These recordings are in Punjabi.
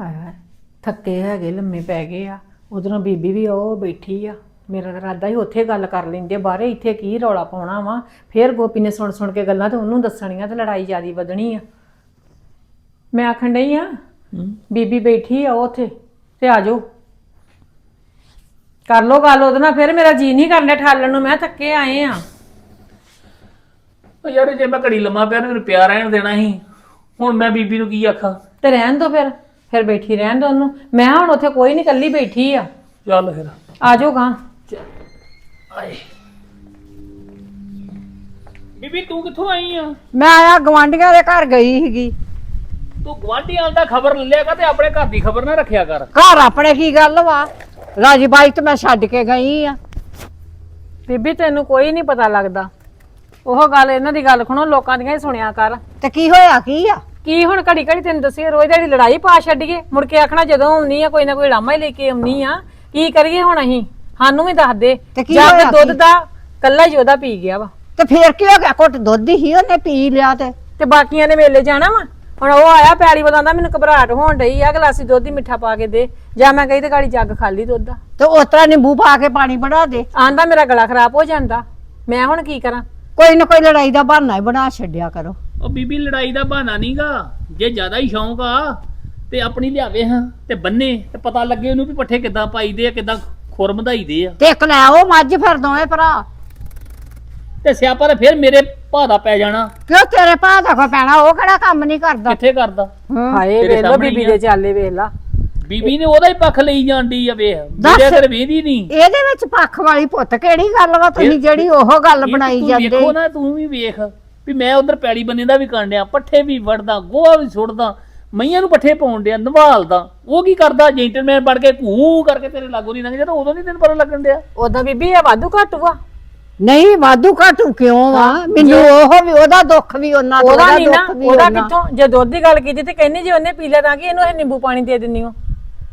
ਹਾਏ ਹਾਏ ਥੱਕੇ ਹੈਗੇ ਲੰਮੇ ਪੈ ਗਏ ਆ। ਉਧਰੋਂ ਬੀਬੀ ਵੀ ਉਹ ਬੈਠੀ ਆ। ਮੇਰਾ ਤਾਂ ਇਰਾਦਾ ਹੀ ਉੱਥੇ ਗੱਲ ਕਰ ਲੈਂਦੇ ਬਾਹਰੇ ਇੱਥੇ ਕੀ ਰੌਲਾ ਪਾਉਣਾ ਵਾ? ਫੇਰ ਗੋਪੀ ਨੇ ਸੁਣ ਸੁਣ ਕੇ ਗੱਲਾਂ ਤੇ ਉਹਨੂੰ ਦੱਸਣੀਆਂ ਤੇ ਲੜਾਈ ਜਿਆਦੀ ਵਧਣੀ ਆ। ਮੈਂ ਆਖਣ ਡਈ ਆ ਬੀਬੀ ਬੈਠੀ ਆ ਉਹ ਉੱਥੇ ਤੇ ਆ ਜਾਓ। ਕਰ ਲੋ ਗੱਲ ਉਹਦੇ ਨਾਲ ਫਿਰ ਮੇਰਾ ਜੀ ਨਹੀਂ ਕਰਨਾ ਠਾਲਣ ਨੂੰ ਮੈਂ ਥੱਕੇ ਆਏ ਆ। ਉਹ ਯਾਰ ਜੇ ਮੈਂ ਘੜੀ ਲੰਮਾ ਪਿਆ ਨਾ ਮੈਨੂੰ ਪਿਆਰ ਰਹਿਣ ਦੇਣਾ ਸੀ। ਹੁਣ ਮੈਂ ਬੀਬੀ ਨੂੰ ਕੀ ਆਖਾਂ? ਤੇ ਰਹਿਣ ਦੋ ਫਿਰ। ਫਿਰ ਬੈਠੀ ਰਹਿਣ ਦੋ ਉਹਨੂੰ। ਮੈਂ ਹੁਣ ਉੱਥੇ ਕੋਈ ਨਹੀਂ ਕੱਲੀ ਬੈਠੀ ਆ। ਚੱਲ ਫਿਰ। ਆ ਜਾਓ ਗਾਂ। ਆਏ। ਬੀਬੀ ਤੂੰ ਕਿੱਥੋਂ ਆਈ ਆ? ਮੈਂ ਆਇਆ ਗਵਾਂਢੀਆਂ ਦੇ ਘਰ ਗਈ ਸੀਗੀ। ਤੂੰ ਗਵਾਂਢੀਆਂ ਦਾ ਖਬਰ ਲਿਆ ਕਰ ਤੇ ਆਪਣੇ ਘਰ ਦੀ ਖਬਰ ਨਾ ਰੱਖਿਆ ਕਰ। ਘਰ ਆਪਣੇ ਕੀ ਗੱਲ ਵਾ? ਰਾਜੀ ਬਾਈ ਤੇ ਮੈਂ ਛੱਡ ਕੇ ਗਈ ਆ। ਬੀਬੀ ਤੈਨੂੰ ਕੋਈ ਨਹੀਂ ਪਤਾ ਲੱਗਦਾ। ਉਹ ਗੱਲ ਇਹਨਾਂ ਦੀ ਗੱਲ ਸੁਣੋ ਲੋਕਾਂ ਦੀਆਂ ਹੀ ਸੁਣਿਆ ਕਰ। ਤੇ ਕੀ ਹੋਇਆ ਕੀ ਆ? ਕੀ ਹੁਣ ਘੜੀ ਘੜੀ ਤੈਨੂੰ ਦੱਸੀਏ ਰੋਜ਼ ਦੀ ਲੜਾਈ ਪਾ ਛੱਡੀਏ। ਮੁੜ ਕੇ ਆਖਣਾ ਜਦੋਂ ਆਉਣੀ ਆ ਕੋਈ ਨਾ ਕੋਈ ਲਾਮਾ ਹੀ ਲੈ ਕੇ ਆਉਣੀ ਆ। ਕੀ ਕਰੀਏ ਹੁਣ ਅਸੀਂ? ਸਾਨੂੰ ਵੀ ਦੱਸ ਦੇ। ਤੇ ਕੀ ਜਾਂ ਹੋਇਆ ਦੁੱਧ ਕੀ? ਦਾ ਕੱਲਾ ਹੀ ਉਹਦਾ ਪੀ ਗਿਆ ਵਾ। ਤੇ ਫੇਰ ਕੀ ਹੋ ਗਿਆ? ਘੁੱਟ ਦੁੱਧ ਹੀ ਉਹਨੇ ਪੀ ਲਿਆ ਤੇ। ਤੇ ਬਾਕੀਆਂ ਨੇ ਮੇਲੇ ਜਾਣਾ ਵਾ? ਹੁਣ ਉਹ ਆਇਆ ਪੈਲੀ ਬਤਾਉਂਦਾ ਮੈਨੂੰ ਘਬਰਾਹਟ ਹੋਣ ਡਈ ਆ ਗਲਾਸੀ ਦੁੱਧ ਹੀ ਮਿੱਠਾ ਪਾ ਕੇ ਦੇ। ਜਾਂ ਮੈਂ ਕਹੀ ਤੇ ਗਾੜੀ ਜੱਗ ਖਾਲੀ ਦੁੱਧ ਦਾ। ਤੇ ਉਸ ਤਰ੍ਹਾਂ ਨਿੰਬੂ ਪਾ ਕੇ ਪਾਣੀ ਬਣਾ ਦੇ। ਆਂਦਾ ਮੇਰਾ ਗਲਾ ਖਰਾਬ ਹੋ ਜਾਂਦਾ। ਮੈਂ ਹੁਣ ਕੀ ਕਰਾਂ? ਕੋਈ ਨਾ ਕੋਈ ਲੜਾਈ ਦਾ ਬਹਾਨਾ ਹੀ ਬਣਾ ਛੱਡਿਆ ਕਰੋ। ਉਹ ਬੀਬੀ ਲੜਾਈ ਦਾ ਬਹਾਨਾ ਨਹੀਂਗਾ। ਜੇ ਜ਼ਿਆਦਾ ਹੀ ਸ਼ੌਂਕ ਆ ਤੇ ਆਪਣੀ ਲਿਆਵੇ ਹਾਂ ਤੇ ਬੰਨੇ ਤੇ ਪਤਾ ਲੱਗੇ ਉਹਨੂੰ ਵੀ ਪੱਠੇ ਕਿੱਦਾਂ ਪਾਈਦੇ ਆ ਕਿੱਦਾਂ ਖੁਰ ਵਧਾਈਦੇ ਆ। ਤੇ ਇੱਕ ਲੈ ਆਓ ਮੱਝ ਫਿਰ ਦੋਵੇਂ ਭਰਾ। ਤੇ ਸਿਆਪਾ ਤਾਂ ਫਿਰ ਮੇਰੇ ਭਾ ਦਾ ਪੈ ਜਾਣਾ। ਕਿਉਂ ਤੇਰੇ ਭਾ ਦਾ ਕੋ ਪੈਣਾ? ਉਹ ਕਿਹੜਾ ਕੰਮ ਨਹੀਂ ਕਰਦਾ? ਕਿੱਥੇ ਕਰਦਾ। ਹਾਏ ਤੇਰੇ ਵੇਖ ਲੋ ਸਾਹਮਣੇ ਬੀਬੀ ਹੀ ਆ। ਦੇ ਚਾਲੇ ਵੇਖ ਲਾ। ਬੀਬੀ ਨੇ ਉਹਦਾ ਹੀ ਪੱਖ ਲਈ ਜਾਂਦੀ ਆ ਵੇਖ। ਦੱਸ। ਮੇਰੇ ਅਗਰ ਵੇਦੀ ਨਹੀਂ ਇਹਦੇ ਵਿੱਚ ਪੱਖ ਵਾਲੀ ਪੁੱਤ ਕਿਹੜੀ ਗੱਲ ਵਾ? ਤੁਸੀਂ ਜਿਹੜੀ ਉਹ ਗੱਲ ਬਣਾਈ ਤੂੰ ਜਾਂਦੇ। ਵੇਖੋ ਨਾ ਤੂੰ ਵੀ ਵੇਖ। ਵੀ ਮੈਂ ਉਧਰ ਪੈੜੀ ਬੰਨੇ ਦਾ ਵੀ ਕਾਂਡਿਆ ਪੱਠੇ ਵੀ ਵੜਦਾ ਗੋਹਾ ਵੀ ਸੁੱਟਦਾ ਮਈਆਂ ਨੂੰ ਪੱਠੇ ਪਾਉਣ ਡਿਆ ਨਵਾਲਦਾ। ਉਹ ਕੀ ਕਰਦਾ? ਜੈਂਟਲਮੈਨ ਬਣ ਕੇ ਘੂ ਕਰਕੇ ਤੇਰੇ ਲਾਗੋਂ ਨਹੀਂ ਲੰਘ ਜਾਂਦਾ ਉਦੋਂ ਨਹੀਂ ਤੈਨੂੰ ਪਤਾ ਲੱਗਣ ਡਿਆ। ਉਦਾਂ ਬੀਬੀ ਇਹ ਵਾਧੂ ਘੱਟ ਵਾ। ਨਹੀਂ ਵਾਧੂ ਘਾਟੂ ਕਿਉਂ ਵਾ? ਮੈਨੂੰ ਉਹ ਵੀ ਉਹਦਾ ਦੁੱਖ ਵੀ ਉਹਨਾਂ ਉਹਦਾ ਨਹੀਂ ਨਾ ਦੁੱਖ ਵੀ ਉਹਦਾ ਉਹਨਾਂ। ਕਿੱਥੋਂ ਜੇ ਦੁੱਧ ਦੀ ਗੱਲ ਕੀਤੀ ਤੇ ਕਹਿੰਦੀ ਜੇ ਉਹਨੇ ਪੀ ਲਿਆ ਤਾਂ ਕਿ ਇਹਨੂੰ ਇਹ ਨਿੰਬੂ ਪਾਣੀ ਦੇ ਦਿੰਨੀ ਹੋ?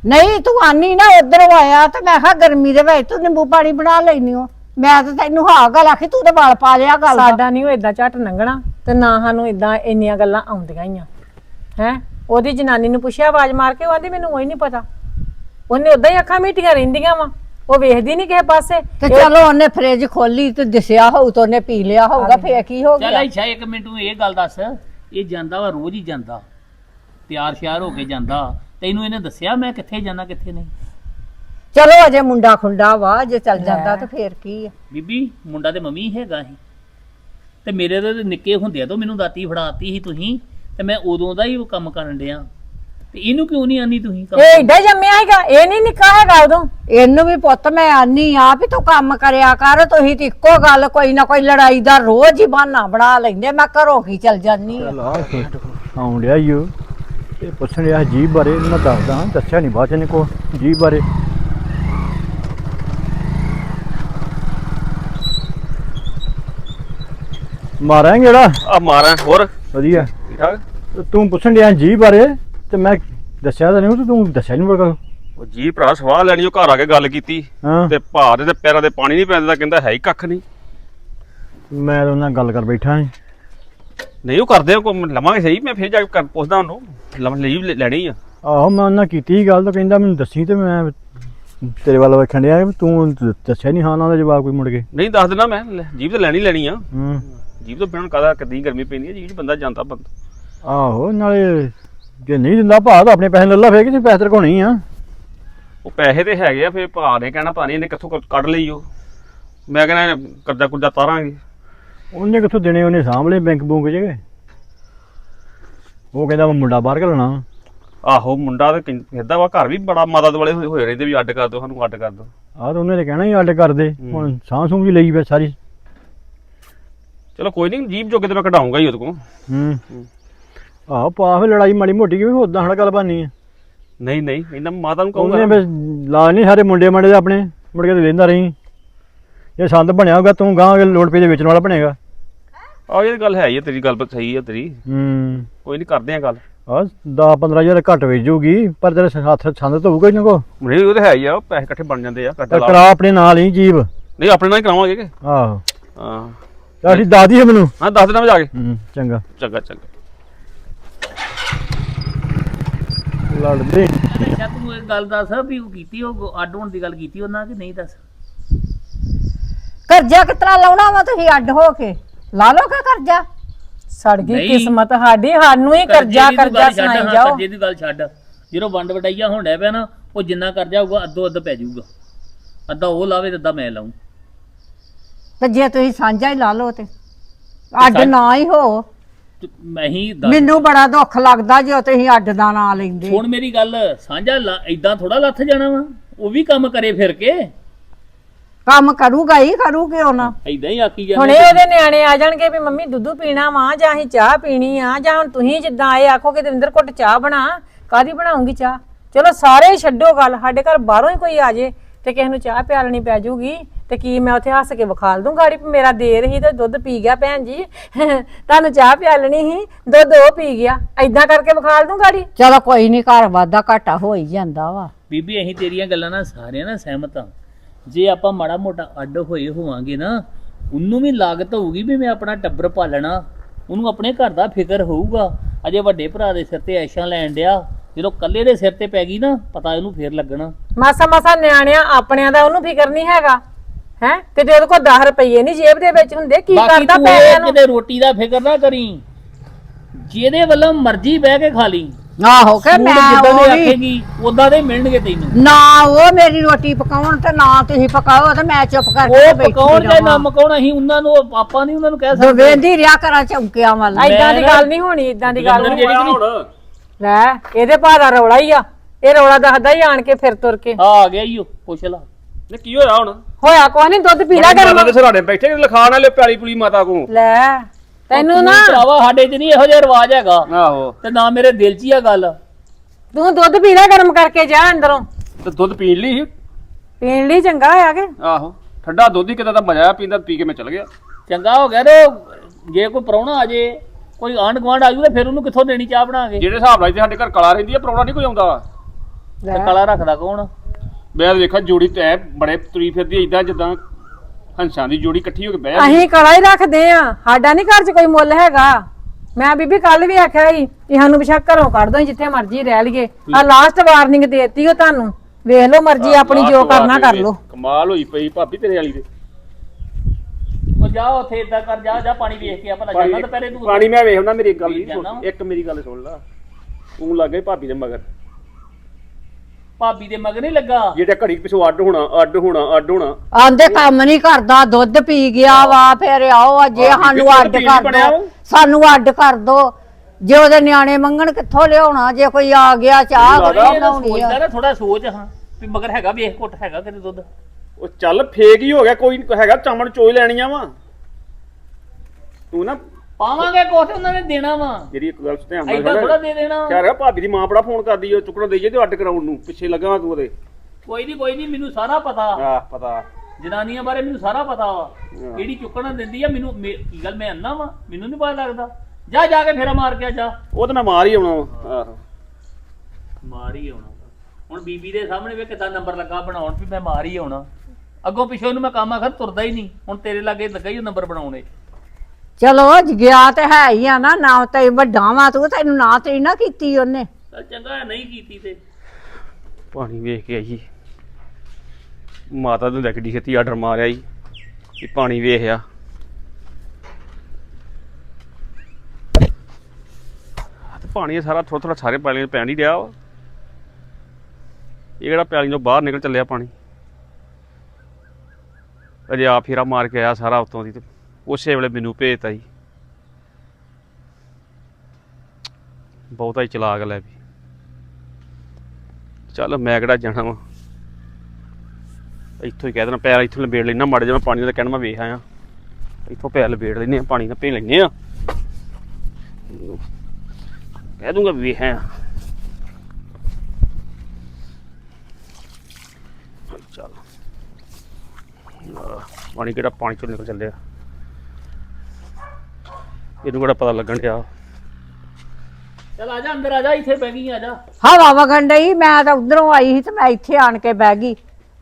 ਨਹੀਂ ਤੂੰ ਆਨੀ ਨਾ ਉਧਰੋਂ ਆਇਆ ਤੇ ਮੈਂ ਕਿਹਾ ਗਰਮੀ ਦੇ ਵਿੱਚ ਤੂੰ ਨਿੰਬੂ ਪਾਣੀ ਬਣਾ ਲੈਣੀ ਹੋ। ਮੈਂ ਤਾਂ ਤੈਨੂੰ ਹਾਂ ਗੱਲ ਆਖੀ ਤੂੰ ਤੇ ਵਾਲ ਪਾ ਲਿਆ ਗੱਲ ਦਾ। ਸਾਡਾ ਨਹੀਂ ਉਹ ਇਦਾਂ ਝਟ ਲੰਘਣਾ ਤੇ ਨਾ ਸਾਨੂੰ ਇਦਾਂ ਇੰਨੀਆਂ ਗੱਲਾਂ ਆਉਂਦੀਆਂ ਹੀ ਆ ਹੈ? ਉਹਦੀ ਜਨਾਨੀ ਨੂੰ ਪੁੱਛਿਆ ਆਵਾਜ਼ ਮਾਰ ਕੇ ਉਹ ਆਂਦੀ ਮੈਨੂੰ ਉਹੀ ਨਹੀਂ ਪਤਾ। ਉਹਨੇ ਉਦਾਂ ਹੀ ਅੱਖਾਂ ਮੀਟੀਆਂ ਰਹਿੰਦੀਆਂ ਵਾ। ਉਹ ਵੇਖਦੀ ਨਹੀਂ ਕਿਸੇ ਪਾਸੇ। ਤੇ ਚਲੋ ਉਹਨੇ ਫ੍ਰਿਜ ਖੋਲੀ ਤੇ ਦਿਸਿਆ ਹੋਊ ਤਾਂ ਉਹਨੇ ਪੀ ਲਿਆ ਹੋਊਗਾ ਫੇਰ ਕੀ ਹੋ ਚੱਲ ਗਿਆ? ਅੱਛਾ ਇੱਕ ਮਿੰਟ ਨੂੰ ਇਹ ਗੱਲ ਦੱਸ। ਇਹ ਜਾਂਦਾ ਵਾ ਰੋਜ਼ ਹੀ ਜਾਂਦਾ। ਤਿਆਰ ਸ਼ਿਆਰ ਹੋ ਕੇ ਜਾਂਦਾ। ਤੈਨੂੰ ਇਹਨੇ ਦੱਸਿਆ ਮੈਂ ਕਿੱਥੇ ਜਾਣਾ ਕਿੱਥੇ ਨਹੀਂ? ਚਲੋ ਅਜੇ ਮੁੰਡਾ ਖੁੰਡਾ ਵਾ ਜੇ ਚੱਲ ਜਾਂਦਾ ਤਾਂ ਫੇਰ ਕੀ ਆ? ਬੀਬੀ ਮੁੰਡਾ ਤੇ ਮੰਮੀ ਹੈਗਾ ਸੀ। ਤੇ ਮੇਰੇ ਤੇ ਨਿੱਕੇ ਹੁੰਦਿਆਂ ਤੋਂ ਮੈਨੂੰ ਦਾਤੀ ਫੜਾਤੀ ਸੀ ਤੁਸੀਂ ਤੇ ਮੈਂ ਉਦੋਂ ਦਾ ਹੀ ਉਹ ਕੰਮ ਕਰਨ ਡਿਆ। ਤੇ ਇਹਨੂੰ ਕਿਉਂ ਨਹੀਂ ਆਂਦੀ ਤੁਸੀਂ ਕੰਮ ਇਹ ਏਡਾ ਜੰਮਿਆ ਹੈਗਾ ਇਹ ਨਹੀਂ ਨਿੱਕਾ ਹੈਗਾ ਉਦੋਂ। ਇਹਨੂੰ ਵੀ ਪੁੱਤ ਮੈਂ ਆਨੀ ਆ ਵੀ ਤੂੰ ਕੰਮ ਕਰਿਆ ਕਰ ਤੁਸੀਂ ਤੇ ਇੱਕੋ ਗੱਲ ਕੋਈ ਨਾ ਕੋਈ ਲੜਾਈ ਦਾ ਰੋਜ਼ ਹੀ ਬਹਾਨਾ ਬਣਾ ਲੈਂਦੇ ਮੈਂ ਘਰੋਂ ਹੀ ਚੱਲ ਜਾਨੀ ਆ। ਆਉਣ ਡਿਆ ਓ। ਇਹ ਪੁੱਛਣ ਡਿਆ ਜੀਬ ਬਾਰੇ ਇਹਨੂੰ ਮੈਂ ਦੱਸਦਾ ਹਾਂ ਦੱਸਿਆ ਨਹੀਂ ਬਾਅਦ ਚ ਇਹਨੇ ਕੋ ਜੀਬ ਬਾਰੇ। ਮਾਰਾਂਗੇ ਜਿਹੜਾ? ਆ ਮਾਰਾਂ ਹੋਰ? ਵਧੀਆ। ਠੀਕ ਠਾਕ ਤੇ ਤੂੰ ਪੁੱਛਣ ਡਿਆ ਜੀਬ ਬਾਰੇ ਤੇ ਮੈਂ ਦੱਸਿਆ ਤਾਂ ਨਹੀਂ ਤੇ ਤੂੰ ਦੱਸਿਆ ਨਹੀਂ ਬੜਾ ਉਹ ਜੀ ਭਰਾ ਸਵਾਹ ਲੈਣੀ ਉਹ ਘਰ ਆ ਕੇ ਗੱਲ ਕੀਤੀ। ਹਾਂ। ਤੇ ਭਾ ਦੇ ਤੇ ਪੈਰਾਂ ਦੇ ਪਾਣੀ ਨਹੀਂ ਪੈਂਦਾ ਕਹਿੰਦਾ ਹੈ ਹੀ ਕੱਖ ਨਹੀਂ ਮੈਂ ਤਾਂ ਉਹਨਾਂ ਨਾਲ ਗੱਲ ਕਰ ਬੈਠਾ ਸੀ। ਨਹੀਂ ਉਹ ਕਰਦੇ ਆ ਕੋ ਲਵਾਂਗੇ ਸਹੀ ਮੈਂ ਫਿਰ ਜਾ ਕੇ ਕਰ- ਪੁੱਛਦਾ ਉਹਨੂੰ ਲਵ ਲੀਵ ਲੈ- ਲੈਣੀ ਆ। ਆਹੋ ਮੈਂ ਉਹਨਾਂ ਨਾਲ ਕੀਤੀ ਸੀ ਗੱਲ ਤਾਂ ਕਹਿੰਦਾ ਮੈਨੂੰ ਦੱਸੀ ਤੇ ਮੈਂ ਤੇਰੇ ਵੱਲ ਵੇਖਣ ਡਿਆ ਵੀ ਤੂੰ ਦੱਸਿਆ ਨਹੀਂ ਹਾਂ ਉਹਨਾਂ ਦਾ ਜਵਾਬ ਕੋਈ ਮੁੜ ਕੇ। ਨਹੀਂ ਦੱਸ ਦੇਣਾ ਮੈਂ ਲੈ, ਜੀਬ ਤਾਂ ਲੈਣੀ ਲੈਣੀ ਆ। ਹੂੰ। ਜੀਬ ਤੋਂ ਬਿਨਾਂ ਕਾਦਾ ਕਦੀ ਗਰਮੀ ਪੈਂਦੀ ਹੈ ਜੀਬ 'ਚ ਬੰਦਾ ਜਾਂਦਾ ਬੰਦਾ। ਆਹੋ ਨਾਲੇ ਜੇ ਨਹੀਂ ਦਿੰਦਾ ਭਾ ਤਾਂ ਆਪਣੇ ਪੈਸੇ ਲੈ ਲਾ ਫੇਰ ਕਿਸੇ ਪੈਸੇ ਤੇ ਕੋਣੀ ਆ। ਉਹ ਪੈਸੇ ਤੇ ਹੈਗੇ ਆ ਫਿਰ ਭਾ ਨੇ ਕਹਿਣਾ ਪਾਣੀ ਇਹਨੇ ਕਿੱਥੋਂ ਕ- ਕੱਢ ਲਈ ਉਹ। ਮੈਂ ਕਹਿੰਦਾ ਕਰਜ਼ਾ ਕੁਰਜ਼ਾ ਤਾਰਾਂਗੇ। ਉਹਨੇ ਕਿੱਥੋਂ ਦੇਣੇ ਉਹਨੇ ਸਾਹਮਣੇ ਬੈਂਕ ਬੂੰਕ ਜਗੇ ਉਹ ਕਹਿੰਦਾ ਮੈਂ ਮੁੰਡਾ ਬਾਹਰ ਘਲਣਾ ਆਹੋ ਮੁੰਡਾ ਤੇ ਕਹਿੰਦਾ ਵਾ ਘਰ ਵੀ ਬੜਾ ਮਦਦ ਵਾਲੇ ਹੋਏ ਹੋਏ ਰਹਿੰਦੇ ਵੀ ਅੱਡ ਕਰ ਦਿਓ ਸਾਨੂੰ ਅੱਡ ਕਰ ਦਿਓ ਆਹ ਤਾਂ ਉਹਨੇ ਤੇ ਕਹਿਣਾ ਹੀ ਅੱਡ ਕਰ ਦੇ। ਹੁਣ ਸਾਹ ਸੂਹ ਵੀ ਲਈ ਫਿਰ ਸਾਰੀ। ਚਲੋ ਕੋਈ ਨਹੀਂ ਜੀਬ ਜੋਗੇ ਤੇ ਮੈਂ ਕਢਾਉਂਗਾ ਹੀ ਉਹਦੇ ਕੋਲ। ਹੂੰ। ਆਹੋ ਪਾ ਫਿਰ ਲੜਾਈ ਮਾੜੀ ਮੋਟੀ ਕਿਵੇਂ ਉਦਾਂ ਹੜ ਗੱਲ ਬਾਨੀ ਆ। ਨਹੀਂ ਨਹੀਂ ਇਹਨਾਂ ਮਾਤਾ ਨੂੰ ਉਹਨੇ ਕਹੂੰਗਾ ਫਿਰ ਲਾ ਨਹੀਂ ਸਾਰੇ ਮੁੰਡੇ ਮਾੜੇ ਦੇ ਆਪਣੇ ਮੁੜ ਕੇ ਤੇ ਵੇਂਦਾ ਰਹੀ। ਜੇ ਸੰਦ ਬਣਿਆ ਹੋਗਾ ਤੂੰ ਗਾਂ ਲੋੜ ਪੇ ਦੇ ਵੇਚਣ ਵਾਲਾ ਬਣੇਗਾ। ਆਹ ਇਹ ਗੱਲ ਹੈ ਹੀ ਆ ਤੇਰੀ ਗੱਲ ਸਹੀ ਆ ਤੇਰੀ। ਹੂੰ। ਕੋਈ ਨਹੀਂ ਕਰਦੇ ਆ ਗੱਲ। ਆ 10 15000 ਘੱਟ ਵੇਚ ਜੂਗੀ ਪਰ ਤੇਰੇ ਹੱਥ ਸੰਦ ਤਾਂ ਹੋਊਗਾ ਹੀ ਨਾ ਕੋ ਨਹੀਂ ਉਹ ਤਾਂ ਹੈ ਹੀ ਆ ਪੈਸੇ ਇਕੱਠੇ ਬਣ ਜਾਂਦੇ ਆ ਲਾ ਕਰਾ ਆਪਣੇ ਨਾਲ ਹੀ ਜੀਬ ਨਹੀਂ ਆਪਣੇ ਨਾਲ ਹੀ ਕਰਾਵਾਂਗੇ ਕਿ? ਆਹੋ। ਹਾਂ। ਸਾਡੀ ਦਾਦੀ ਹੈ ਮੈਨੂੰ। ਹਾਂ ਦੱਸ ਦੇਣਾ ਮੈਂ ਜਾ ਕੇ। ਹੂੰ ਚੰਗਾ। ਚੰਗਾ ਚੰਗਾ। ਲੜਦੇ ਅੱਛਾ ਤੂੰ ਇਹ ਗੱਲ ਦੱਸ ਵੀ ਉਹ ਕੀਤੀ ਉਹ ਅੱਡ ਹੋਣ ਦੀ ਗੱਲ ਕੀਤੀ ਉਹਨਾਂ ਕਿ ਨਹੀਂ ਦੱਸ? ਕਰਜ਼ਾ ਕਿਤਨਾ ਲਾਉਣਾ ਵਾ ਤੁਸੀਂ ਅੱਡ ਹੋ ਕੇ? ਲਾ ਲਓ ਕਿ ਕਰਜ਼ਾ? ਸੜ ਗਈ ਨਹੀਂ। ਕਿਸਮਤ ਸਾਡੀ ਸਾਨੂੰ ਹੀ ਕਰਜ਼ਾ ਕਰਜ਼ੇ ਦੀ ਤੂੰ ਕਰਜ਼ਾ ਗੱਲ ਛੱਡ, ਸੁਣਾਈ ਹਾਂ, ਜਾਓ। ਕਰਜ਼ੇ ਦੀ ਗੱਲ ਛੱਡ। ਜਦੋਂ ਵੰਡ ਵਟਾਈਆ ਹੋਣ ਡਿਆ ਪਿਆ ਨਾ ਉਹ ਜਿੰਨਾ ਕਰਜ਼ਾ ਹੋਊਗਾ ਅੱਧੋ ਅੱਧ ਪੈ ਜਾਊਗਾ। ਅੱਧਾ ਉਹ ਲਾਵੇ ਤੇ ਅੱਧਾ ਮੈਂ ਲਾਉਂ ਤੇ ਜੇ ਤੁਸੀਂ ਸਾਂਝਾ ਹੀ ਲਾ ਲਓ ਤੇ ਅੱਡ ਸਾਂਝ- ਨਾ ਹੀ ਹੋ। ਤੇ ਮੈਂ ਹੀ ਦੱਸ ਮੈਨੂੰ ਬੜਾ ਦੁੱਖ ਲੱਗਦਾ ਜੇ ਤੁਸੀਂ ਅੱਡ ਦਾ ਨਾਂ ਲੈਂਦੇ। ਹੁਣ ਮੇਰੀ ਗੱਲ ਸਾਂਝਾ ਇਦਾਂ ਥੋੜਾ ਲੱਥ ਜਾਣਾ ਵਾ ਉਹ ਵੀ ਕੰਮ ਕਰੇ ਫਿਰ ਕੇ। ਕੰਮ ਕਰੂਗਾ ਹੀ ਕਰੂ ਕਿਉਂ ਨਾ। ਇਦਾਂ ਹੀ ਆਕੀ ਹੁਣ ਜਾਂਦੇ ਇਹ ਉਹਦੇ ਨਿਆਣੇ ਆ ਜਾਣਗੇ ਵੀ ਮੰਮੀ ਦੁੱਧ ਪੀਣਾ ਵਾ ਜਾਂ ਅਸੀਂ ਚਾਹ ਪੀਣੀ ਆ ਜਾਂ ਹੁਣ ਤੁਸੀਂ ਜਿੱਦਾਂ ਆਏ ਆਖੋ ਕਿ ਦਵਿੰਦਰ ਘੁੱਟ ਚਾਹ ਬਣਾ ਕਾਦੀ ਬਣਾਉਂਗੀ ਚਾਹ? ਚਲੋ ਸਾਰੇ ਹੀ ਛੱਡੋ ਗੱਲ ਸਾਡੇ ਘਰ ਬਾਹਰੋਂ ਹੀ ਕੋਈ ਆ ਜੇ ਤੇ ਕਿਸੇ ਨੂੰ ਚਾਹ ਪਿਆਲਣੀ ਪੈ ਜਾਊਗੀ। ਤੇ ਕੀ ਮੈਂ ਉੱਥੇ ਹੱਸ ਕੇ ਵਿਖਾਲ ਦੂੰ ਗਾੜੀ ਵੀ ਮੇਰਾ ਦੇਰ ਹੀ ਤੇ ਦੁੱਧ ਪੀ ਗਿਆ ਭੈਣ ਜੀ। ਤੁਹਾਨੂੰ ਚਾਹ ਪਿਆਲਣੀ ਸੀ ਦੁੱਧ ਉਹ ਪੀ ਗਿਆ। ਐਦਾਂ ਕਰਕੇ ਵਿਖਾਲ ਦੂੰ ਗਾੜੀ? ਚਲੋ ਕੋਈ ਨਹੀਂ ਘਰ ਵਾਧਾ ਘਾਟਾ ਹੋ ਹੀ ਜਾਂਦਾ ਵਾ। ਬੀਬੀ ਅਸੀਂ ਤੇਰੀਆਂ ਗੱਲਾਂ ਨਾਲ ਸਾਰਿਆਂ ਨਾਲ ਸਹਿਮਤ ਹਾਂ। ਜੇ ਆਪਾਂ ਮਾੜਾ ਮੋਟਾ ਅੱਡ ਹੋਏ ਹੋਵਾਂਗੇ ਨਾ ਉਹਨੂੰ ਵੀ ਲਾਗਤ ਹੋਊਗੀ ਵੀ ਮੈਂ ਆਪਣਾ ਟੱਬਰ ਪਾਲਣਾ। ਉਹਨੂੰ ਆਪਣੇ ਘਰ ਦਾ ਫਿਕਰ ਹੋਊਗਾ। ਅਜੇ ਵੱਡੇ ਭਰਾ ਦੇ ਸਿਰ ਤੇ ਐਸ਼ਾਂ ਲੈਣ ਡਿਆ। ਜਦੋਂ ਕੱਲੇ ਦੇ ਸਿਰ ਤੇ ਪੈ ਗਈ ਨਾ ਪਤਾ ਇਹਨੂੰ ਫੇਰ ਲੱਗਣਾ। ਮਾਸਾ ਮਾਸਾ ਨਿਆਣਿਆਂ ਆਪਣਿਆਂ ਦਾ ਉਹਨੂੰ ਫਿਕਰ ਨਹੀਂ ਹੈਗਾ। ਹੈ? ਕਿਤੇ ਉਹਦੇ ਕੋਲ 10 ਰੁਪਏ ਨਹੀਂ ਜੇਬ ਦੇ ਵਿੱਚ ਹੁੰਦੇ ਕੀ ਬਾਕੀ ਕਰਦਾ ਤੂੰ ਪੈਸਿਆਂ ਇਹ ਨੂੰ ਕਿਤੇ ਰੋਟੀ ਦਾ ਫਿਕਰ ਨਾ ਕਰੀ। ਜਿਹਦੇ ਵੱਲੋਂ ਮਰਜ਼ੀ ਬਹਿ ਕੇ ਖਾ ਲਈ। ਆਹੋ ਕਿ ਮੈਂ ਜਿੱਦਾਂ ਉਹ ਦੇ ਵੀ ਆਖੇਗੀ ਉਦਾਂ ਦੇ ਮਿਲਣਗੇ ਤੈਨੂੰ। ਨਾ ਉਹ ਮੇਰੀ ਰੋਟੀ ਪਕਾਉਣ ਤੇ ਨਾ ਤੁਸੀਂ ਪਕਾਓ ਤੇ ਮੈਂ ਚੁੱਪ ਕਰਕੇ ਉਹ ਬੈਠੀ ਪਕਾਉਣ ਜਾਂ ਨਾ ਰਹਾਂ ਅਸੀਂ ਉਹਨਾਂ ਨੂੰ ਆਪਾਂ ਨਹੀਂ ਉਹਨਾਂ ਨੂੰ ਕਹਿ ਸਕਦੇ। ਵੇਂਦੀ ਰਿਆ ਕਰਾਂ ਚੌਂਕਿਆਂ ਵੱਲ। ਐਦਾਂ ਦੀ ਮੈਂ ਗੱਲ ਨਹੀਂ ਹੋਣੀ ਇਦਾਂ ਦੀ ਗੱਲ ਨਹੀਂ ਜਿਹੜੀ ਕਿ ਨਹੀਂ- ਲੈ ਇਹਦੇ ਭਾ ਦਾ ਰੌਲਾ ਹੀ ਆ। ਇਹ ਰੌਲਾ ਦੱਸਦਾ ਹੀ ਆਣ ਕੇ ਫਿਰ ਤੁਰ ਕੇ। ਆ ਆ ਗਿਆ ਈ ਉਹ ਪੁੱਛ ਲਾ। ਨੇ ਕੀ ਹੋਇਆ ਹੁਣ? ਹੋਇਆ ਕੋਈ ਨਹੀਂ ਦੁੱਧ ਪੀ ਲੈ ਮਾਤਾ ਗਰਮ ਦੇ ਸਰਾਣੇ ਬੈਠੇ ਲਿਖਾਣ ਵਾਲੇ ਪਿਆਲੀ ਪੁਲੀ ਮਾਤਾ ਕੋ ਲੈ ਤੈਨੂੰ ਨਾ ਭਰਾਵਾ ਸਾਡੇ 'ਚ ਨਹੀਂ ਇਹੋ ਜਿਹਾ ਰਿਵਾਜ ਹੈਗਾ। ਆਹੋ। ਤੇ ਨਾ ਮੇਰੇ ਦਿਲ 'ਚ ਹੀ ਆ ਗੱਲ। ਤੂੰ ਦੁੱਧ ਪੀ ਲੈ ਗਰਮ ਕਰਕੇ ਜਾ ਅੰਦਰੋਂ। ਤੇ ਦੁੱਧ ਪੀਣ ਲਈ। ਪੀਣ ਲਈ ਚੰਗਾ ਹੋਇਆ ਕਿ? ਆਹੋ। ਠੰਡਾ ਦੁੱਧ ਹੀ ਕਿਤੇ ਤਾਂ ਮਜ਼ਾ ਆ ਪੀਂਦਾ ਪੀ ਕੇ ਮੈਂ ਚਲ ਗਿਆ। ਚੰਗਾ ਹੋ ਗਿਆ ਤੇ ਜੇ ਕੋਈ ਪ੍ਰਾਹੁਣਾ ਆ ਜੇ ਕੋਈ ਆਂਢ ਗੁਆਂਢ ਆ ਜੂ ਤੇ ਫਿਰ ਉਹਨੂੰ ਕਿੱਥੋਂ ਦੇਣੀ ਚਾਹ ਬਣਾ ਕੇ? ਜਿਹੜੇ ਹਿਸਾਬ ਨਾਲ ਇੱਥੇ ਸਾਡੇ ਘਰ ਕਲਾ ਰਹਿੰਦੀ ਆ ਪਰੌਣਾ ਨਹੀਂ ਕੋਈ ਆਉਂਦਾ। ਤੇ ਕਲਾ ਰੱਖਦਾ ਕੌਣ? ਮੈਂ ਤਾਂ ਵੇਖਾ ਜੋੜੀ ਤੇ ਬੜੇ ਤੁਰੀ ਫਿਰਦੀ ਇਦਾਂ ਜਿੱਦਾਂ ਹੰਸਾਂ ਦੀ ਜੋੜੀ ਇਕੱਠੀ ਹੋ ਕੇ ਬਹਿ ਅਸੀਂ ਕਲਾ ਹੀ ਰੱਖਦੇ ਆ। ਸਾਡਾ ਨਹੀਂ ਘਰ 'ਚ ਕੋਈ ਮੁੱਲ ਹੈਗਾ। ਮੈਂ ਬੀਬੀ ਕੱਲ ਵੀ ਆਖਿਆ ਸੀ ਕਿ ਸਾਨੂੰ ਬਿਸ਼ੱਕ ਘਰੋਂ ਕੱਢ ਦੋ ਜਿੱਥੇ ਮਰਜ਼ੀ ਰਹਿ ਲਈਏ। ਆ ਲਾਸਟ ਵਾਰਨਿੰਗ ਦੇਤੀ ਉਹ ਤੁਹਾਨੂੰ। ਵੇਖ ਲਓ ਮਰਜ਼ੀ ਆਪਣੀ ਜੋ ਕਰਨਾ ਕਰ ਲਓ। ਕਮਾਲ ਹੋਈ ਪਈ ਭਾਬੀ ਤੇਰੇ ਵਾਲੀ ਦੇ ਉਹ ਜਾ ਉੱਥੇ ਇਦਾਂ ਕਰ ਜਾ ਜਾ ਪਾਣੀ ਵੇਖ ਕੇ ਆ ਭਲਾ ਜਾਂਦਾ ਦੁਪਹਿਰੇ ਤੂੰ ਪਾਣੀ ਮੈਂ ਵੇਖਣਾ ਮੇਰੀ ਗੱਲ ਨਹੀਂ ਜਾਨਾ ਸੁਣ। ਇੱਕ ਮੇਰੀ ਗੱਲ ਸੁਣ ਲਾ। ਤੂੰ ਲੱਗ ਗਈ ਭਾਬੀ ਦੇ ਮਗਰ। ਭਾਬੀ ਦੇ ਮਗਰ ਨਹੀਂ ਲੱਗਾ? ਜਿਹੜੇ ਘੜੀ ਪਿਛੋਂ ਅੱਡ ਹੋਣਾ ਅੱਡ ਹੋਣਾ ਅੱਡ ਹੋਣਾ। ਆਂਦੇ ਕੰਮ ਨਹੀਂ ਕਰਦਾ ਦੁੱਧ ਪੀ ਗਿਆ ਵਾ ਫਿਰ ਆਓ ਜੇ ਆਹ, ਸਾਨੂੰ ਅੱਡ ਪੀ ਕਰ ਬਣਿਆ ਦੋ। ਸਾਨੂੰ ਅੱਡ ਕਰ ਦੋ। ਜੇ ਉਹਦੇ ਨਿਆਣੇ ਮੰਗਣ ਕਿੱਥੋਂ ਲਿਆਉਣਾ? ਜੇ ਕੋਈ ਆ ਗਿਆ ਚਾਹ ਲੱਗਦਾ ਬੜੀ ਇਹ ਤਾਂ ਬਣਾਉਣੀ ਸੋਚਦਾ ਆ। ਨਾ ਥੋੜਾ ਸੋਚ ਹਾਂ। ਵੀ ਮਗਰ ਹੈਗਾ ਵੇਖ ਘੁੱਟ ਹੈਗਾ ਕਿਤੇ ਦੁੱਧ। ਉਹ ਚੱਲ ਫੇਕ ਹੀ ਹੋ ਗਿਆ ਕੋਈ ਨੀ ਹੈਗਾ ਚਾਮਣ ਚੋਈ ਲੈਣੀਆਂ ਵਾ। ਤੂੰ ਨਾ ਪਾਵਾਂਗੇ ਕੋਥੇ ਉਹਨਾਂ ਨੇ ਦੇਣਾ ਵਾ। ਜਿਹੜੀ ਇੱਕ ਗੱਲ ਧਿਆਨ ਨਾਲ ਐਦਾਂ। ਥੋੜਾ ਦੇ ਦੇਣਾ। ਰਿਹਾ ਭਾਬੀ ਦੀ ਮਾਂ ਬੜਾ ਫੋਨ ਕਰਦੀ ਓ ਚੁੱਕਣਾ ਦੇਈਏ ਤੇ ਅੱਡ ਕਰਾਉਣ ਨੂੰ ਪਿੱਛੇ ਲੱਗਾ ਵਾਂ ਤੂੰ ਉਹਦੇ। ਕੋਈ ਨਹੀਂ ਕੋਈ ਨਹੀਂ ਮੈਨੂੰ ਸਾਰਾ ਪਤਾ। ਆਹ ਪਤਾ। ਜਨਾਨੀਆਂ ਬਾਰੇ ਮੈਨੂੰ ਸਾਰਾ ਪਤਾ ਵਾ। ਕਿਹੜੀ ਚੁੱਕਣਾ ਦਿੰਦੀ ਆ ਮੈਨੂੰ ਮੇ- ਕੀ ਗੱਲ ਮੈਂ ਅੰਨਾ ਵਾ? ਮੈਨੂੰ ਨਹੀਂ ਪਤਾ ਲੱਗਦਾ। ਜਾ ਜਾ ਕੇ ਫੇਰਾ ਮਾਰ ਕੇ ਆ ਜਾ। ਉਹ ਤਾਂ ਮੈਂ ਮਾਰ ਹੀ ਆਉਣਾ ਵਾ। ਆਹੋ। ਮਾਰ ਹੀ ਆਉਣਾ ਹੁਣ ਬੀਬੀ ਦੇ ਸਾਹਮਣੇ ਵੇ ਕਿਦਾਂ ਨੰਬਰ ਲੱਗਾ ਬਣਾਉਣ ਵੀ ਮੈਂ ਮਾਰ ਹੀ ਆਉਣਾ। ਅੱਗੋਂ ਪਿੱਛੋਂ ਨੂੰ ਮੈਂ ਕੰਮ ਆਖਰ ਤੁਰਦਾ ਹੀ ਨਹੀਂ। ਹੁਣ ਤੇਰੇ ਲਾਗੇ ਲੱਗਾ ਹੀ ਉਹ ਨੰਬਰ ਬਣਾਉਣੇ ਚਲੋ ਗਿਆ ਤੇ ਹੈ ਹੀ ਆ ਨਾ ਨਾ ਤੇ ਵੱਡਾ ਵਾ ਤੂੰ ਤੈਨੂੰ ਨਾ ਤੇ ਨਾ ਕੀਤੀ ਉਹਨੇ। ਚੱਲ ਚੰਗਾ ਨਹੀਂ ਕੀਤੀ ਤੇ। ਪਾਣੀ ਵੇਖ ਕੇ ਆਈ। ਮਾਤਾ ਨੂੰ ਲੈ ਕੇ ਛੇਤੀ ਆਰਡਰ ਮਾਰਿਆ ਈ ਕਿ ਪਾਣੀ ਵੇਖਿਆ ਤੇ ਪਾਣੀ ਸਾਰਾ ਥੋੜਾ ਥੋੜਾ ਸਾਰੇ ਪੈਲੀ ਨੂੰ ਪੈਣ ਹੀ ਡਿਆ ਵਾ। ਇਹ ਕਿਹੜਾ ਪੈਲੀ ਤੋਂ ਬਾਹਰ ਨਿਕਲ ਚੱਲਿਆ ਪਾਣੀ? ਅਜੇ ਆ ਫੇਰਾ ਮਾਰ ਕੇ ਆਇਆ ਸਾਰਾ ਉਤੋਂ ਦੀ ਤੇ। ਉਸੇ ਵੇਲੇ ਮੈਨੂੰ ਭੇਜਤਾ ਜੀ। ਬਹੁਤਾ ਹੀ ਚਲਾਕ ਲੈ ਵੀ। ਚੱਲ ਮੈਂ ਕਿਹੜਾ ਜਾਣਾ ਵਾ। ਇੱਥੋਂ ਹੀ ਕਹਿ ਦੇਣਾ ਪੈਰ ਇੱਥੋਂ ਲਬੇੜ ਲੈਣਾ ਮੜ ਜਾ ਪਾਣੀ ਦਾ ਕਹਿਣਾ ਮੈਂ ਵੇਖ ਆਇਆ। ਇੱਥੋਂ ਪੈਰ ਲਬੇੜ ਲੈਨੇ ਆ, ਪਾਣੀ ਨਾਲ ਪੀ ਲੈਨੇ ਆ। ਕਹਿ ਦੂੰਗਾ ਵੇਖ ਆਇਆ। ਚੱਲ। ਪਾਣੀ ਕਿਹੜਾ ਪਾਣੀ ਚੋਂ ਨਿਕਲ ਚੱਲਿਆ। ਇਹਨੂੰ ਕਿਹੜਾ ਪਤਾ ਲੱਗਣ ਡਿਆ। ਚੱਲ ਆ ਜਾ ਅੰਦਰ ਆ ਜਾ ਇੱਥੇ ਬਹਿ ਗਈ ਆ ਜਾ। ਹਵਾ ਵਗਣ ਡਈ ਮੈਂ ਤਾਂ ਉਧਰੋਂ ਆਈ ਸੀ ਤੇ ਮੈਂ ਇੱਥੇ ਆਣ ਕੇ ਬਹਿ ਗਈ।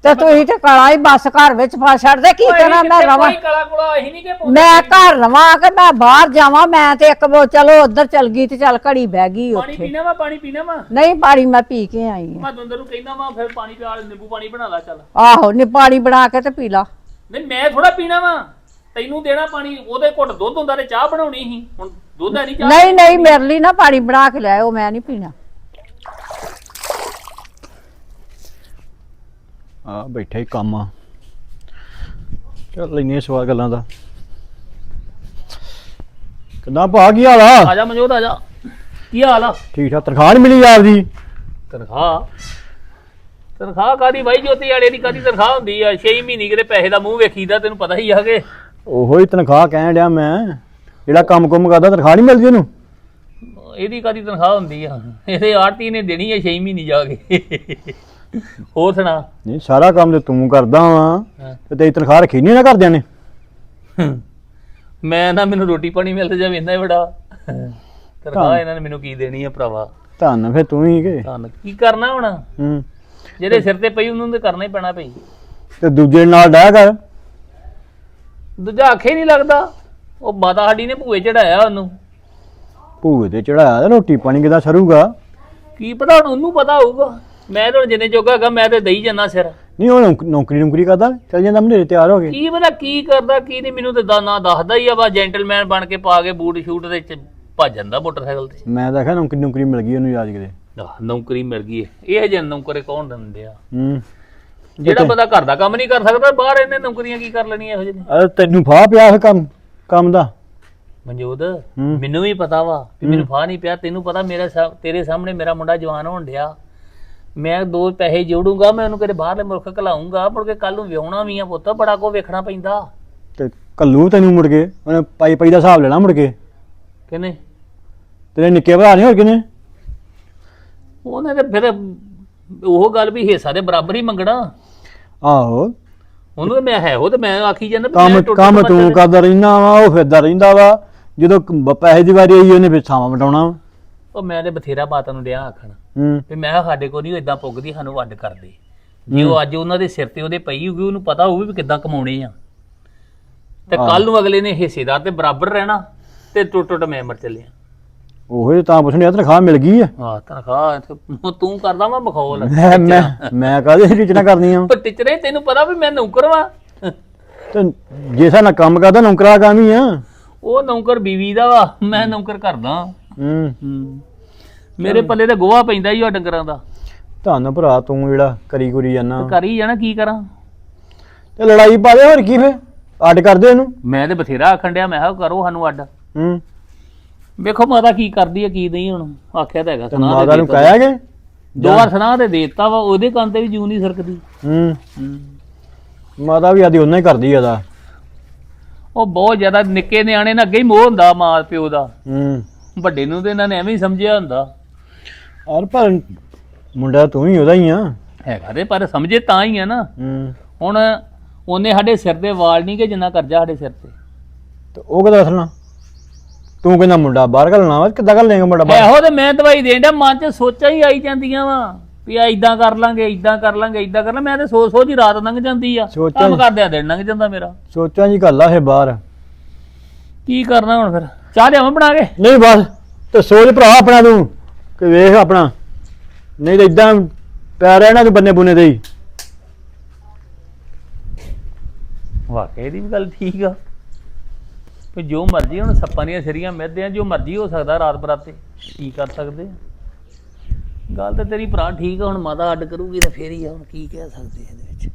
ਤੇ ਤੁਸੀਂ ਤੇ ਕਲਾ ਹੀ ਬਸ ਘਰ ਵਿੱਚ ਫਸ ਛੱਡਦੇ ਕੀ ਕਰਾਂ ਮੈਂ ਰਵਾਂ? ਕੋਈ ਕਲਾ ਕੋਲਾ ਅਸੀਂ ਨਹੀਂ ਕਿ ਪਾਉਂਦੇ। ਮੈਂ ਘਰ ਰਵਾਂ ਕਿ ਮੈਂ ਬਾਹਰ ਜਾਵਾਂ ਮੈਂ ਤੇ ਇੱਕ ਵੋ ਚਲੋ ਉੱਧਰ ਚਲ ਗਈ ਤੇ ਚੱਲ ਘੜੀ ਬਹਿ ਗਈ ਪਾਣੀ ਉੱਥੇ। ਪੀਣਾ ਵਾ ਪਾਣੀ ਪੀਣਾ ਵਾ? ਨਹੀਂ ਪਾਣੀ ਮੈਂ ਪੀ ਕੇ ਆਈ ਆ ਮੈਂ ਦੰਦਰ ਨੂੰ ਕਹਿੰਦਾ ਵਾ ਫਿਰ ਪਾਣੀ ਪਿਆ ਨਿੰਬੂ ਪਾਣੀ ਬਣਾ ਲਾ ਚੱਲ। ਆਹੋ ਨੀ ਪਾਣੀ ਬਣਾ ਕੇ ਤੇ ਪੀ ਲਾ। ਨਹੀਂ ਮੈਂ ਥੋੜਾ ਪੀਣਾ ਵਾ। ਤੈਨੂੰ ਦੇਣਾ ਪਾਣੀ ਉਹਦੇ ਘੁੱਟ ਦੁੱਧ ਹੁੰਦਾ ਤੇ ਚਾਹ ਬਣਾਉਣੀ ਸੀ। ਹੁਣ ਦੁੱਧ ਹੈ ਨਹੀਂ ਚਾਹ। ਨਹੀਂ ਨਹੀਂ ਮੇਰੇ ਲਈ ਨਾ ਪਾਣੀ ਬਣਾ ਕੇ ਲਿਆਓ ਮੈਂ ਨਹੀਂ ਪੀਣਾ। ਆ ਬੈਠਾ ਹੀ ਕੰਮ ਆ। ਚੱਲ ਲੈਨੇ ਸਵਾਲ ਗੱਲਾਂ ਦਾ। ਕਿੰਨਾ ਭਾ ਕੀ ਹਾਲ ਆ? ਆ ਜਾ ਮਨਜੋਤ ਆ ਜਾ। ਕੀ ਹਾਲ ਆ? ਠੀਕ ਠਾਕ ਤਨਖਾਹ ਨਹੀਂ ਮਿਲੀ ਆਪਦੀ? ਤਨਖਾਹ? ਤਨਖਾਹ ਕਾਦੀ ਬਾਈ ਜੋਤੀ ਵਾਲੇ ਦੀ ਕਾਦੀ ਤਨਖਾਹ ਹੁੰਦੀ ਆ? 6 ਮਹੀਨੇ ਕਿਤੇ ਪੈਸੇ ਦਾ ਮੂੰਹ ਵੇਖੀਦਾ ਤੈਨੂੰ ਪਤਾ ਹੀ ਆ ਕਿ। ਉਹੋ ਹੀ ਤਨਖਾਹ ਕਹਿਣ ਡਿਆ ਮੈਂ। ਜਿਹੜਾ ਕੰਮ ਕੁੰਮ ਕਰਦਾ ਤਨਖਾਹ ਨਹੀਂ ਮਿਲਦੀ ਉਹਨੂੰ? ਇਹਦੀ ਕਾਦੀ ਤਨਖਾਹ ਹੁੰਦੀ ਆ? ਇਹਦੇ ਆਰਤੀ ਨੇ ਦੇਣੀ ਆ 6 ਮਹੀਨੇ ਜਾ ਕੇ। ਹੋਰ ਸੁਣਾ। ਨਹੀਂ ਸਾਰਾ ਕੰਮ ਤੇ ਤੂੰ ਕਰਦਾ ਵਾ। ਤੇ ਤੇਰੀ ਤਨਖਾਹ ਰੱਖੀ ਨਹੀਂ ਨਾ ਕਰਦਿਆਂ ਨੇ? ਮੈਂ ਨਾ ਮੈਨੂੰ ਰੋਟੀ ਪਾਣੀ ਮਿਲ ਜਾਵੇ ਇੰਨਾ ਹੀ ਬੜਾ। ਤਨਖਾਹ ਇਹਨਾਂ ਨੇ ਮੈਨੂੰ ਕੀ ਦੇਣੀ ਆ ਭਰਾਵਾ? ਧੰਨ ਫੇ ਤੂੰ ਹੀ ਕੇ। ਧੰਨ। ਕੀ ਕਰਨਾ ਹੁਣ? ਹੂੰ। ਜਿਹੜੇ ਸਿਰ ਤੇ ਪਈ ਉਹਨੂੰ ਤੇ ਕਰਨਾ ਹੀ ਪੈਣਾ ਪਈ ਤੇ ਦੂਜੇ ਨਾਲ ਡਾਇਆ ਕਰ। ਦੂਜਾ ਆਖੇ ਨਹੀਂ ਲੱਗਦਾ। ਉਹ ਮਾਤਾ ਸਾਡੀ ਨੇ ਭੂਏ ਚੜਾਇਆ ਉਹਨੂੰ। ਭੂਏ ਤੇ ਚੜਾਇਆ ਤੇ ਰੋਟੀ ਪਾਣੀ ਕਿਦਾ ਸਰੂਗਾ? ਕੀ ਪਤਾ ਹੁਣ ਉਹਨੂੰ ਪਤਾ ਹੋਊਗਾ। ਮੈਂ ਤਾਂ ਹੁਣ ਜਿੰਨੇ ਜੋਗਾ ਹੈਗਾ ਮੈਂ ਤੇ ਦਈ ਜੰਨਾ ਸਿਰ। ਨਹੀਂ ਉਹ ਨੌਕ- ਨੌਕਰੀ ਨੌਕਰੀ ਕਰਦਾ? ਚੱਲ ਜਾਂਦਾ ਮਨੇਰੇ ਤਿਆਰ ਹੋ ਗਏ ਕੀ ਪਤਾ ਕੀ ਕਰਦਾ ਕੀ ਨਹੀਂ ਮੈਨੂੰ ਤੇ ਦਾ ਨਾ ਦੱਸਦਾ ਹੀ ਆ ਵਾ ਜੈਂਟਲਮੈਨ ਬਣ ਕੇ ਪਾ ਕੇ ਬੂਟ ਸ਼ੂਟ ਦੇ ਚ ਭੱਜ ਜਾਂਦਾ ਮੋਟਰਸਾਈਕਲ ਤੇ। ਮੈਂ ਤਾਂ ਕਿਹਾ ਨੌਕਰੀ ਨੌਕਰੀ ਮਿਲ ਗਈ ਉਹਨੂੰ ਯਾਦ ਕਿਤੇ। ਆਹ, ਨੌਕਰੀ ਮਿਲ ਗਈ ਹੈ। ਇਹ ਜਿਹੇ ਨੌਕਰੇ ਕੌਣ ਦਿੰਦੇ ਆ? ਹੂੰ। ਜਿਹੜਾ ਬੰਦਾ ਘਰ ਦਾ ਕੰਮ ਨਹੀਂ ਕਰ ਸਕਦਾ ਬਾਹਰ ਇਹਨੇ ਨੌਕਰੀਆਂ ਕੀ ਕਰ ਲੈਣੀਆਂ ਇਹੋ ਜਿਹੇ? ਅਰੇ ਤੈਨੂੰ ਫਾਹ ਪਿਆ ਇਹ ਕੰਮ ਕੰਮ ਦਾ? ਮਨਜੋਤ। ਮੈਨੂੰ ਵੀ ਪਤਾ ਵਾ ਵੀ ਮੈਨੂੰ ਫਾਹ ਨਹੀਂ ਪਿਆ। ਤੈਨੂੰ ਪਤਾ ਮੇਰਾ ਸਾ- ਤੇਰੇ ਸਾਹਮਣੇ ਮੇਰਾ ਮੁੰਡਾ ਜਵਾਨ ਹੋਣ ਡਿਆ। ਮੈਂ ਦੋ ਪੈਸੇ ਜੋੜੂੰਗਾ ਮੈਂ ਉਹਨੂੰ ਕਿਤੇ ਬਾਹਰਲੇ ਮੁਲਕ ਘਲਾਉਂਗਾ ਮੁੜ ਕੇ ਕੱਲ ਨੂੰ ਵਿਆਹਣਾ ਵੀ ਆ ਪੁੱਤ ਬੜਾ ਕੋ ਵੇਖਣਾ ਪੈਂਦਾ। ਤੇ ਕੱਲੂ ਤੈਨੂੰ ਮੁੜ ਕੇ ਉਹਨੇ ਪਾਈ ਪਾਈ ਦਾ ਹਿਸਾਬ ਲੈਣਾ ਮੁੜ ਕੇ। ਕਿਨੇ ਤੇਰੇ ਨਿੱਕੇ ਭਰਾ ਨਹੀਂ ਹੋਰ ਕਿਨੇ ਉਹਨੇ ਤੇ ਫਿਰ ਉਹ ਗੱਲ ਵੀ ਹਿੱਸਾ ਦੇ ਬਰਾਬਰ ਹੀ ਮੰਗਣਾ। ਆਹੋ। ਉਹਨੂੰ ਤੇ ਮੈਂ ਹੈ ਉਹ ਤੇ ਮੈਂ ਆਖੀ ਜਾਂਦਾ ਵੀ ਕੰਮ ਮੈਂ ਟੁੱਟ ਕੰਮ ਤੂੰ ਤੇ- ਕਰਦਾ ਰਹਿੰਦਾ ਵਾ ਉਹ ਫਿਰਦਾ ਰਹਿੰਦਾ ਵਾ। ਜਦੋਂ ਕ- ਪੈਸੇ ਦੀ ਵਾਰੀ ਆਈ ਉਹਨੇ ਫਿਰ ਸਾਵਾਂ ਵਟਾਉਣਾ ਵਾ। ਉਹ ਮੈਂ ਤੇ ਬਥੇਰਾ ਮਾਤਾ ਨੂੰ ਡਿਆ ਆਖਣ। ਹੂੰ। ਵੀ ਮੈਂ ਕਿਹਾ ਸਾਡੇ ਕੋਲ ਨਹੀਂ ਇਦਾਂ ਪੁੱਗਦੀ ਸਾਨੂੰ ਵੱਡ ਕਰਦੇ। ਜੇ ਉਹ ਅੱਜ ਉਹਨਾਂ ਦੇ ਸਿਰ ਤੇ ਉਹਦੇ ਪਈ ਹੋਊਗੀ ਉਹਨੂੰ ਪਤਾ ਹੋਊ ਵੀ ਕਿੱਦਾਂ ਕਮਾਉਣੇ ਆ। ਤੇ ਕੱਲ ਨੂੰ ਅਗਲੇ ਨੇ ਹਿੱਸੇਦਾਰ ਤੇ ਬਰਾਬਰ ਰਹਿਣਾ ਤੇ ਟੁੱਟ ਟੁੱਟ ਮੈਂ ਮਰ ਚੱਲਿਆ। ਉਹੋ ਤਾਂ ਪੁੱਛਣ ਡਿਆ ਤਨਖਾਹ ਮਿਲ ਗਈ ਆ। ਹਾਂ ਤਨਖਾਹ ਤੇ ਕਰਦਾ ਵਾ ਮਖੌਲ ਮੈਂ ਮੈਂ ਮੈਂ ਕਾਹਦੇ ਰਿਚਨਾ ਕਰਨੀ ਆ ਪਰ ਟੀਚਰੇ ਤੈਨੂੰ ਪਤਾ ਵੀ ਮੈਂ ਨੌਕਰ ਵਾਂ। ਤੇ ਜੇ ਸਾ ਨਾ ਕੰਮ ਕਰਦਾ ਨੌਕਰਾ ਕੰਮ ਹੀ ਆ? ਉਹ ਨੌਕਰ ਬੀਵੀ ਦਾ ਵਾ ਮੈਂ ਨੌਕਰ ਕਰਦਾ। ਹੂੰ। ਹੂੰ। ਮੇਰੇ ਪੱਲੇ ਤੇ ਗੋਹਾ ਪੈਂਦਾ ਹੀ ਆ ਡੰਗਰਾਂ ਦਾ। ਧੰਨ ਭਰਾ ਤੂੰ ਜਿਹੜਾ ਕਰੀ ਕੁਰੀ ਜਾਨਾ। ਕਰ ਜਾਣਾ ਕੀ ਕਰਾਂ? ਤੇ ਲੜਾਈ ਪਾ ਦੇ ਹੋਰ ਕੀ ਫੇ ਅੱਡ ਕਰਦੇ ਇਹਨੂੰ। ਮੈਂ ਤੇ ਬਥੇਰਾ ਆਖਣ ਡਿਆ ਮੈਂ ਕਿਹਾ ਕਰੋ ਸਾਨੂੰ ਅੱਡ। ਹੂੰ। ਵੇਖੋ ਮਾਤਾ ਕੀ ਕਰਦੀ ਹੈ ਕੀ ਨਹੀਂ ਹੁਣ ਆਖਿਆ ਤਾਂ ਹੈਗਾ ਤੇ ਸੁਣਾ ਮਾਤਾ ਨੂੰ ਦੋ ਵਾਰ ਸੁਣਾ ਤੇ ਦੇਤਾ ਵਾ ਉਹਦੇ ਕੰਨ ਤੇ ਵੀ ਜੂ ਨਹੀਂ ਸਰਕਦੀ। ਹੂੰ। ਮਾਤਾ ਵੀ ਆਦੀ ਉਹਨਾਂ ਹੀ ਕਰਦੀ ਆ ਦਾ ਉਹ ਬਹੁਤ ਜ਼ਿਆਦਾ ਨਿੱਕੇ ਨਿਆਣੇ ਨਾਲ ਅੱਗੇ ਹੀ ਮੋਹ ਹੁੰਦਾ ਮਾਂ ਪਿਓ ਦਾ। ਹੂੰ। ਵੱਡੇ ਨੂੰ ਤੇ ਇਹਨਾਂ ਨੇ ਐਵੇਂ ਹੀ ਸਮਝਿਆ ਹੁੰਦਾ। ਔਰ ਪਰ ਮੁੰਡਾ ਤੂੰ ਹੀ ਉਹਦਾ ਹੀ ਆ। ਹੈਗਾ ਤੇ ਪਰ ਸਮਝੇ ਤਾਂ ਹੀ ਆ ਨਾ। ਹੂੰ। ਹੁਣ ਉਹਨੇ ਸਾਡੇ ਸਿਰ ਦੇ ਵਾਲ ਨਹੀਂ ਕਿ ਜਿੰਨਾ ਕਰਜ਼ਾ ਸਾਡੇ ਸਿਰ ਤੇ। ਤੇ ਉਹ ਕਿਦਾਂ ਦੱਸਣਾ? ਤੂੰ ਕਹਿੰਦਾ ਮੁੰਡਾ ਬਾਹਰ ਘੱਲਣਾ ਵਾ ਕਿੱਦਾਂ ਘੱਲੇਗਾ ਮੁੰਡਾ ਬਾਹਰ? ਇਹੋ ਤੇ ਮੈਂ ਦਵਾਈ ਦੇਣ ਡਿਆ ਮਨ 'ਚ ਸੋਚਾਂ ਹੀ ਆਈ ਜਾਂਦੀਆਂ ਵਾ ਵੀ ਆ ਇਦਾਂ ਕਰ ਲਾਂਗੇ ਇਦਾਂ ਕਰ ਲਾਂਗੇ ਇਦਾਂ ਕਰ ਲਾਂ ਮੈਂ ਤੇ ਸੋਚ ਸੋਚ ਹੀ ਰਾਤ ਲੰਘ ਜਾਂਦੀ ਆ ਸੋਚਾਂ ਕੰਮ ਹੀ- ਕਰਦਿਆਂ ਦਿਨ ਲੰਘ ਜਾਂਦਾ ਮੇਰਾ। ਸੋਚਾਂ ਜੀ ਗੱਲ ਆ ਇਹ ਬਾਹਰ। ਕੀ ਕਰਨਾ ਹੁਣ ਫਿਰ? ਚਾਹ ਲਿਆਵਾਂ ਬਣਾ ਕੇ? ਨਹੀਂ ਬਸ ਤੇ ਸੋਚ ਭਰਾ ਆਪਣਾ ਤੂੰ ਕਿ ਵੇਖ ਆਪਣਾ। ਨਹੀਂ ਤਾਂ ਇਦਾਂ ਪੈ ਰਹਿਣਾ ਤੂੰ ਬੰਨੇ ਬੁਨੇ ਤੇ ਹੀ। ਵਾਕਈ ਦੀ ਵੀ ਗੱਲ ਠੀਕ ਆ। ਵੀ ਜੋ ਮਰਜ਼ੀ ਹੁਣ ਸੱਪਾਂ ਦੀਆਂ ਸਿਰੀਆਂ ਮਿਹਦੇ ਆ, ਜੋ ਮਰਜ਼ੀ ਹੋ ਸਕਦਾ ਰਾਤ ਬਰਾਤੇ, ਕੀ ਕਰ ਸਕਦੇ ਆ? ਗੱਲ ਤਾਂ ਤੇਰੀ ਭਰਾ ਠੀਕ ਆ, ਹੁਣ ਮਾਤਾ ਅੱਡ ਕਰੂਗੀ ਤਾਂ ਫੇਰ ਹੀ ਆ, ਹੁਣ ਕੀ ਕਹਿ ਸਕਦੇ ਇਹਦੇ ਵਿੱਚ?